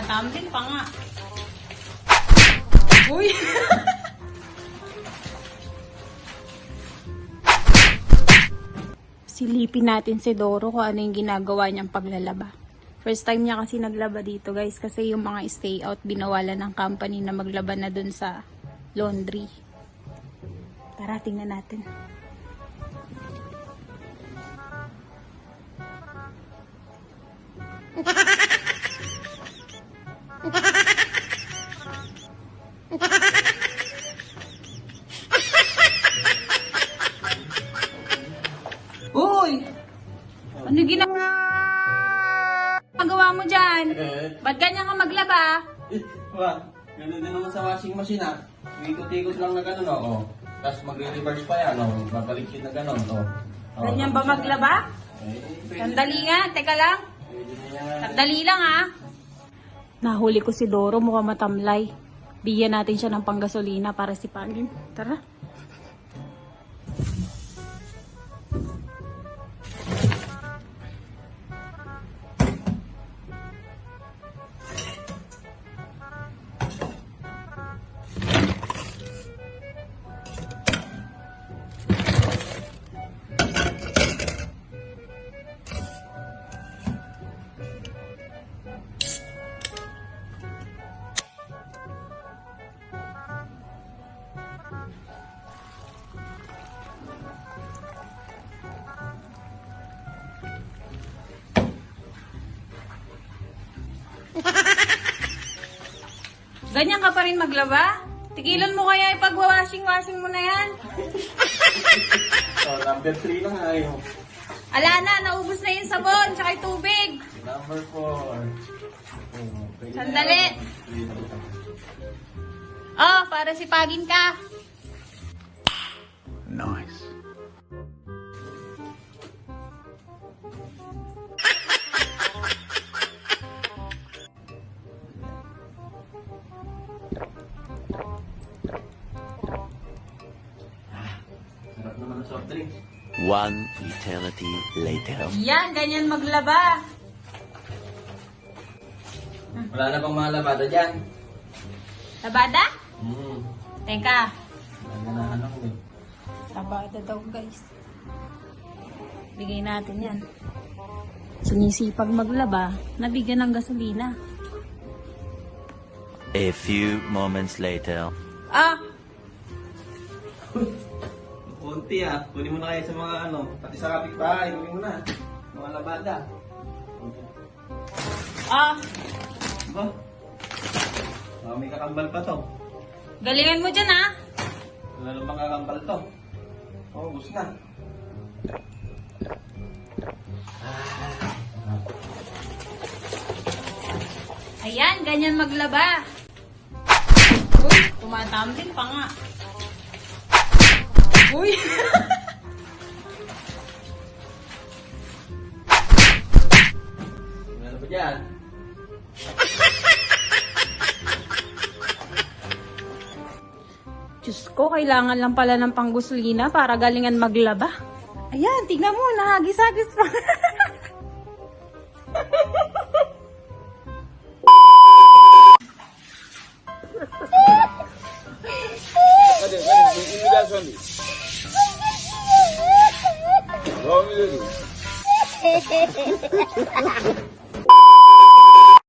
Tumatambling pa nga. Uy! Silipin natin si Doro kung ano yung ginagawa niyang paglalaba. First time niya kasi naglaba dito guys kasi yung mga stay out binawalan ng company na maglaba na dun sa laundry. Tara, tingnan natin. Ano ginagawa mo dyan? Eh, Ba't ganyan ka maglaba? eh, wa, ganun din naman sa washing machine ah. Ikot-ikot lang na gano'n, oh. Tapos magre-reverse pa yan, oh. Babalik yun na gano'n, oh. oh. Ganyan ba maglaba? Eh, Sandali nga, teka lang. Sandali lang ha. Nahuli ko si Doro, mukhang matamlay. Bigyan natin siya ng panggasolina para sipagin. Tara. Ganyan ka pa rin maglaba? Tigilan mo kaya ipag-washing-washing mo na yan? Oh, number 3 lang ayaw. Ala na, naubos na yung sabon, tsaka yung tubig. Number 4. Oh, na Sandali. na. Oh, para sipagin ka. Nice. Sarap naman ang soft drink. One eternity later. Yan, ganyan maglaba. Wala na bang mga labada dyan? Labada? Hmm. Teka, Wala na na ano eh. labada daw guys. Bigay natin yan. Sinisipag maglaba, nabigyan ng gasolina. A few moments later. Ah, Kunti ah. Kunin mo na kayo sa mga ano. Pati sa kapitbahay. Kunin mo na. Mga labada. ah, Ba? Baka may kakambal pa to. galingan mo dyan ah. Wala namang kakambal to. Oh, bus na. Ayan, ganyan maglaba. Uy, tumatambling pa nga. Uy! Ano ba dyan? Diyos ko, kailangan lang pala ng pangguslina para galingan maglaba. Ayan, tignan mo, nahagis-hagis pa. 我们是祖国的花